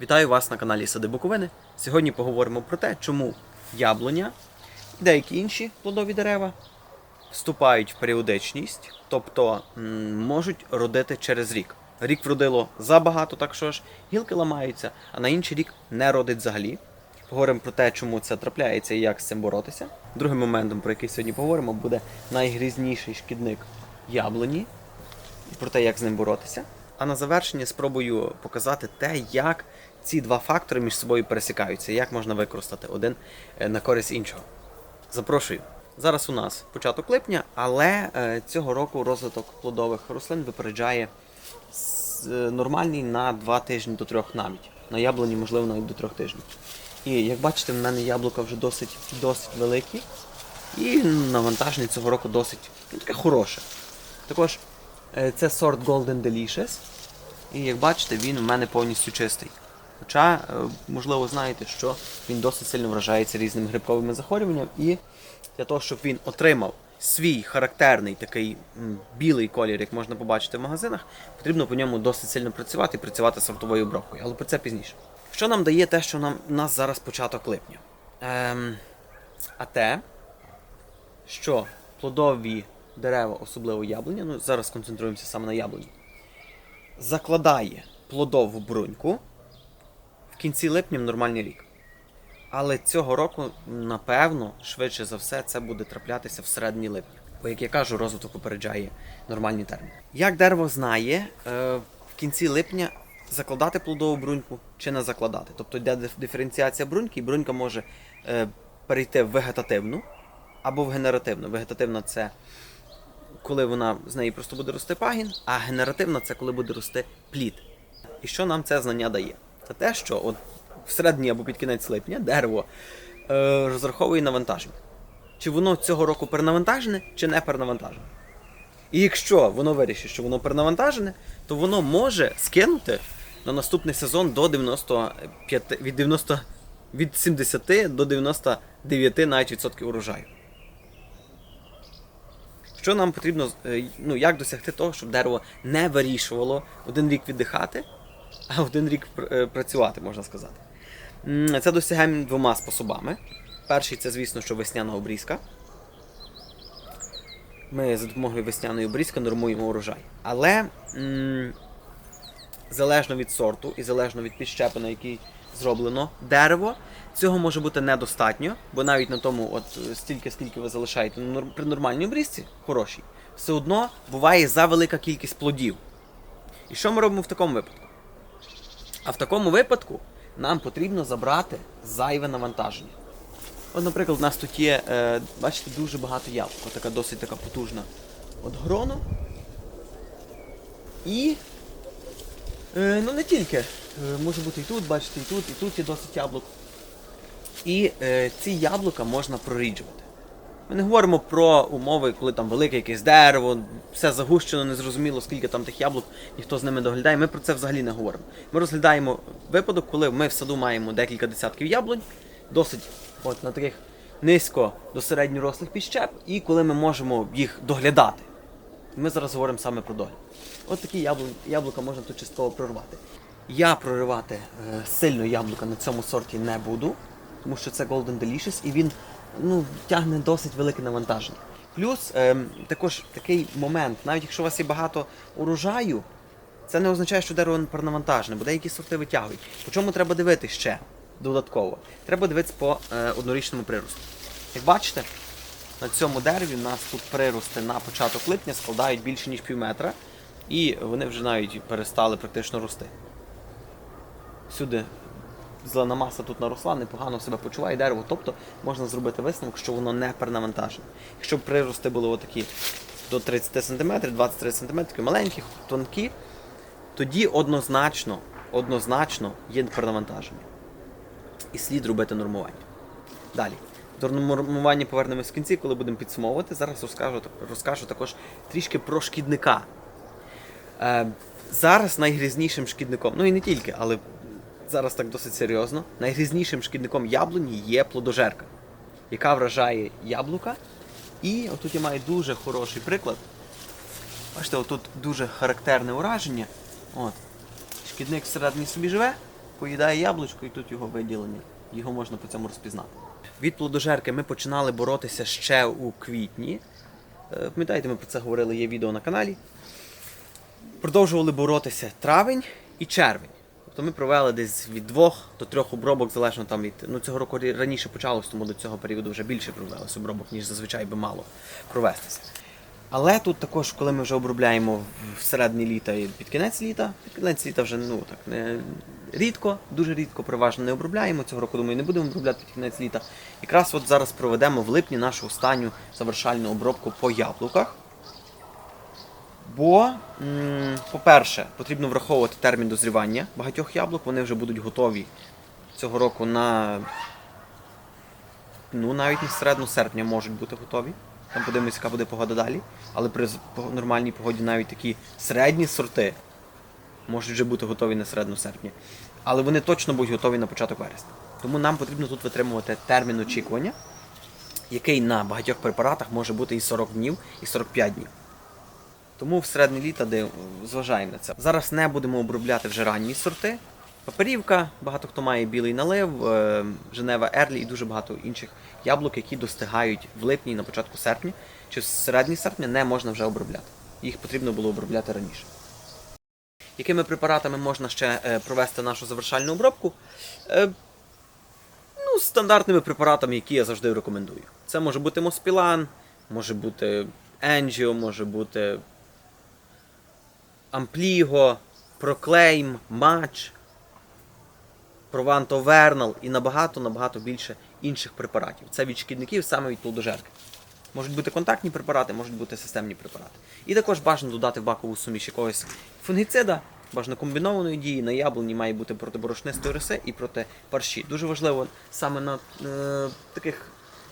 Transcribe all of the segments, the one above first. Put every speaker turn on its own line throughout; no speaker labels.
Вітаю вас на каналі Сади Буковини. Сьогодні поговоримо про те, чому яблуня і деякі інші плодові дерева вступають в періодичність, тобто можуть родити через рік. Рік вродило забагато, так що ж гілки ламаються, а на інший рік не родить взагалі. Поговоримо про те, чому це трапляється і як з цим боротися. Другим моментом, про який сьогодні поговоримо, буде найгрізніший шкідник яблуні і про те, як з ним боротися. А на завершення спробую показати те, як ці два фактори між собою пересікаються, як можна використати один е, на користь іншого. Запрошую. Зараз у нас початок липня, але е, цього року розвиток плодових рослин випереджає е, нормальний на 2 тижні до 3 навіть. На яблуні, можливо, навіть до 3 тижнів. І як бачите, в мене яблука вже досить, досить великі. І навантаження цього року досить ну, таке хороше. Також це сорт Golden Delicious. І як бачите, він у мене повністю чистий. Хоча, е, можливо, знаєте, що він досить сильно вражається різними грибковими захворюваннями, і для того, щоб він отримав свій характерний такий білий колір, як можна побачити в магазинах, потрібно по ньому досить сильно працювати і працювати сортовою обробкою. Але про це пізніше. Що нам дає те, що нам, нас зараз початок липня? Ем, а те, що плодові дерева, особливо яблуня, ну зараз концентруємося саме на яблуні, закладає плодову бруньку в кінці липня в нормальний рік. Але цього року, напевно, швидше за все, це буде траплятися в середині липня. Бо, як я кажу, розвиток попереджає нормальні терміни. Як дерево знає е, в кінці липня закладати плодову бруньку чи не закладати? Тобто йде диференціація бруньки, і брунька може е, перейти в вегетативну або в генеративну. Вегетативна це коли вона з неї просто буде рости пагін, а генеративна це коли буде рости плід. І що нам це знання дає? Це те, що от всередині або під кінець липня дерево е, розраховує навантаження. Чи воно цього року перенавантажене, чи не перенавантажене. І якщо воно вирішить, що воно перенавантажене, то воно може скинути на наступний сезон до 95, від 90, від 70 до 99 навіть відсотків урожаю. Що нам потрібно, е, ну як досягти того, щоб дерево не вирішувало один рік віддихати, один рік е, працювати, можна сказати. Це досягаємо двома способами. Перший це, звісно, що весняна обрізка. Ми за допомогою весняної обрізки нормуємо урожай. Але м, залежно від сорту і залежно від підщепи, на який зроблено дерево, цього може бути недостатньо, бо навіть на тому, от стільки, скільки ви залишаєте при нормальній обрізці, хорошій, все одно буває за велика кількість плодів. І що ми робимо в такому випадку? А в такому випадку нам потрібно забрати зайве навантаження. От, наприклад, у нас тут є, е, бачите, дуже багато яблук, така досить така потужна от грона. І Е, ну не тільки. Е, може бути і тут, бачите, і тут, і тут є досить яблук. І е, ці яблука можна проріджувати. Ми не говоримо про умови, коли там велике якесь дерево, все загущено, незрозуміло, скільки там тих яблук, ніхто з ними доглядає. Ми про це взагалі не говоримо. Ми розглядаємо випадок, коли ми в саду маємо декілька десятків яблунь, досить от на таких низько до середньорослих підщеп, і коли ми можемо їх доглядати. Ми зараз говоримо саме про догляд. От такі яблу- яблука можна тут частково прорвати. Я проривати е, сильно яблука на цьому сорті не буду, тому що це Golden Delicious і він ну, тягне досить велике навантаження. Плюс ем, також такий момент, навіть якщо у вас є багато урожаю, це не означає, що дерево перенавантажене, бо деякі сорти витягують. По чому треба дивитися ще додатково? Треба дивитися по е, однорічному приросту. Як бачите, на цьому дереві у нас тут прирости на початок липня складають більше ніж пів метра, і вони вже навіть перестали практично рости. Всюди зелена маса тут наросла, непогано себе почуває дерево, тобто можна зробити висновок, що воно не перенавантажене. Якщо прирости були отакі до 30 см, 20-30 см, маленькі, тонкі, тоді однозначно, однозначно є перенавантаження. І слід робити нормування. Далі. До нормування повернемось в кінці, коли будемо підсумовувати. Зараз розкажу, розкажу також трішки про шкідника. Е, зараз найгрізнішим шкідником, ну і не тільки, але зараз так досить серйозно, найгрізнішим шкідником яблуні є плодожерка, яка вражає яблука. І отут я маю дуже хороший приклад. Бачите, отут дуже характерне ураження. От. Шкідник всередині собі живе, поїдає яблучко і тут його виділення. Його можна по цьому розпізнати. Від плодожерки ми починали боротися ще у квітні. Е, Пам'ятаєте, ми про це говорили, є відео на каналі. Продовжували боротися травень і червень. Тобто ми провели десь від двох до трьох обробок, залежно там від. Ну цього року раніше почалось, тому до цього періоду вже більше провелось обробок, ніж зазвичай би мало провестися. Але тут також, коли ми вже обробляємо в середині літа і під кінець літа, під кінець літа вже ну так не рідко, дуже рідко, переважно не обробляємо. Цього року думаю, не будемо обробляти під кінець літа. Якраз от зараз проведемо в липні нашу останню завершальну обробку по яблуках. Бо, по-перше, потрібно враховувати термін дозрівання багатьох яблук. Вони вже будуть готові цього року на ну, навіть на середину серпня можуть бути готові. Там подивимося, яка буде погода далі. Але при нормальній погоді навіть такі середні сорти можуть вже бути готові на середину серпня. Але вони точно будуть готові на початок вересня. Тому нам потрібно тут витримувати термін очікування, який на багатьох препаратах може бути і 40 днів, і 45 днів. Тому в середині літа де зважаємо на це. Зараз не будемо обробляти вже ранні сорти. Паперівка, багато хто має білий налив, е, Женева Ерлі і дуже багато інших яблук, які достигають в липні на початку серпня. Чи в середині серпня не можна вже обробляти. Їх потрібно було обробляти раніше. Якими препаратами можна ще е, провести нашу завершальну обробку? Е, ну, стандартними препаратами, які я завжди рекомендую. Це може бути Моспілан, може бути Енджіо, може бути Ампліго, Проклейм, Матч, Прованто Вернал і набагато-набагато більше інших препаратів. Це від шкідників, саме від плодожерки. Можуть бути контактні препарати, можуть бути системні препарати. І також бажано додати в бакову суміш якогось фунгіцида, бажано комбінованої дії. На яблуні має бути проти борошнистої риси і проти парші. Дуже важливо саме на е, таких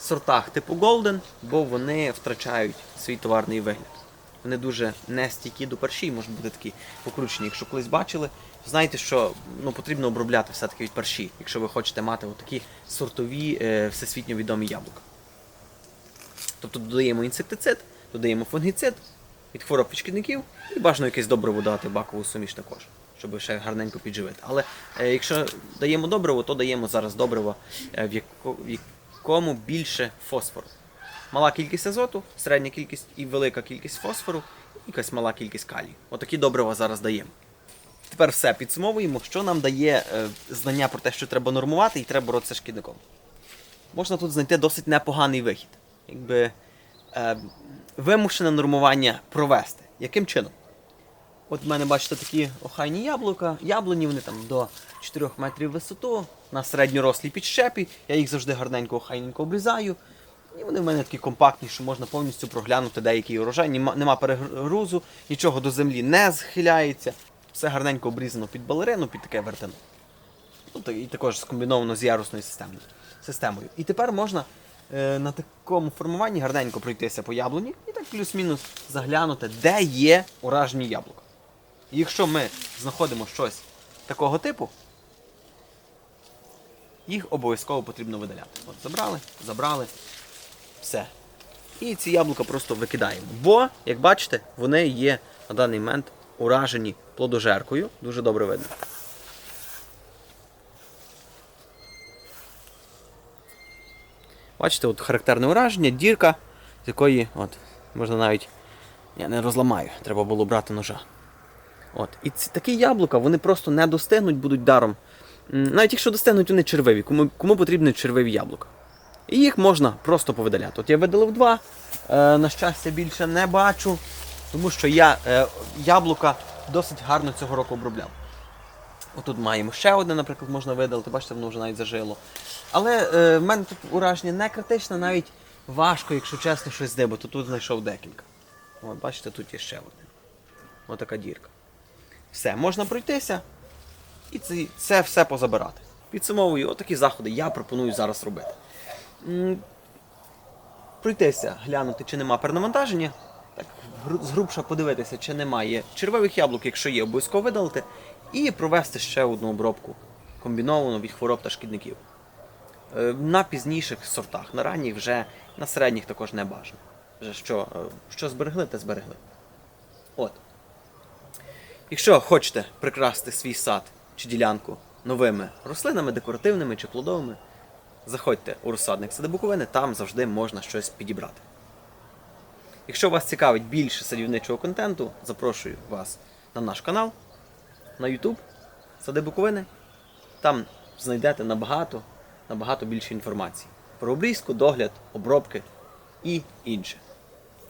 сортах типу Golden, бо вони втрачають свій товарний вигляд. Вони дуже нестійкі до парші можуть бути такі покручені. Якщо колись бачили, знаєте, що ну, потрібно обробляти все-таки від парші, якщо ви хочете мати такі сортові е, всесвітньо відомі яблука. Тобто додаємо інсектицид, додаємо фунгіцид від хвороб від і бажано якесь добриво дати бакову суміш також, щоб ще гарненько підживити. Але е, якщо даємо добриво, то даємо зараз добриво, е, в, яко, в якому більше фосфору. Мала кількість азоту, середня кількість і велика кількість фосфору, і якась мала кількість калію. Отакі добрива зараз даємо. Тепер все підсумовуємо, що нам дає е, знання про те, що треба нормувати і треба боротися шкідником. Можна тут знайти досить непоганий вихід. Якби е, вимушене нормування провести. Яким чином? От в мене, бачите, такі охайні яблука, яблуні, вони там до 4 метрів висоту, на середньорослій підщепі. Я їх завжди гарненько охайненько обрізаю. І вони в мене такі компактні, що можна повністю проглянути деякий урожай. Нема, перегрузу, нічого до землі не схиляється. Все гарненько обрізано під балерину, під таке вертено. Ну, і також скомбіновано з ярусною системою. системою. І тепер можна е, на такому формуванні гарненько пройтися по яблуні і так плюс-мінус заглянути, де є уражені яблука. І якщо ми знаходимо щось такого типу, їх обов'язково потрібно видаляти. От забрали, забрали, все. І ці яблука просто викидаємо. Бо, як бачите, вони є на даний момент уражені плодожеркою. Дуже добре видно. Бачите, от характерне ураження, дірка, з якої от, можна навіть. Я не розламаю, треба було брати ножа. От. І ці такі яблука вони просто не достигнуть, будуть даром. Навіть якщо достигнуть, вони червиві. Кому, кому потрібні червиві яблука? І їх можна просто повидаляти. От я видалив два. Е, на щастя, більше не бачу, тому що я е, яблука досить гарно цього року обробляв. Отут маємо ще одне, наприклад, можна видалити, бачите, воно вже навіть зажило. Але е, в мене тут ураження не критичне, навіть важко, якщо чесно, щось здибати. Тут знайшов декілька. От, бачите, тут є ще одне. Отака дірка. Все, можна пройтися і це, це все позабирати. Підсумовую, отакі заходи я пропоную зараз робити. Пройтися, глянути, чи нема перенавантаження. Так, гру- згрубша подивитися, чи немає червивих яблук, якщо є, обов'язково видалити. І провести ще одну обробку комбіновану від хвороб та шкідників. Е, На пізніших сортах, на ранніх вже на середніх також не бажано. Вже що, е, що зберегли, те зберегли. От. Якщо хочете прикрасити свій сад чи ділянку новими рослинами, декоративними чи плодовими, заходьте у розсадник сади Буковини, там завжди можна щось підібрати. Якщо вас цікавить більше садівничого контенту, запрошую вас на наш канал, на YouTube Сади Буковини. Там знайдете набагато, набагато більше інформації про обрізку, догляд, обробки і інше.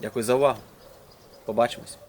Дякую за увагу. Побачимось!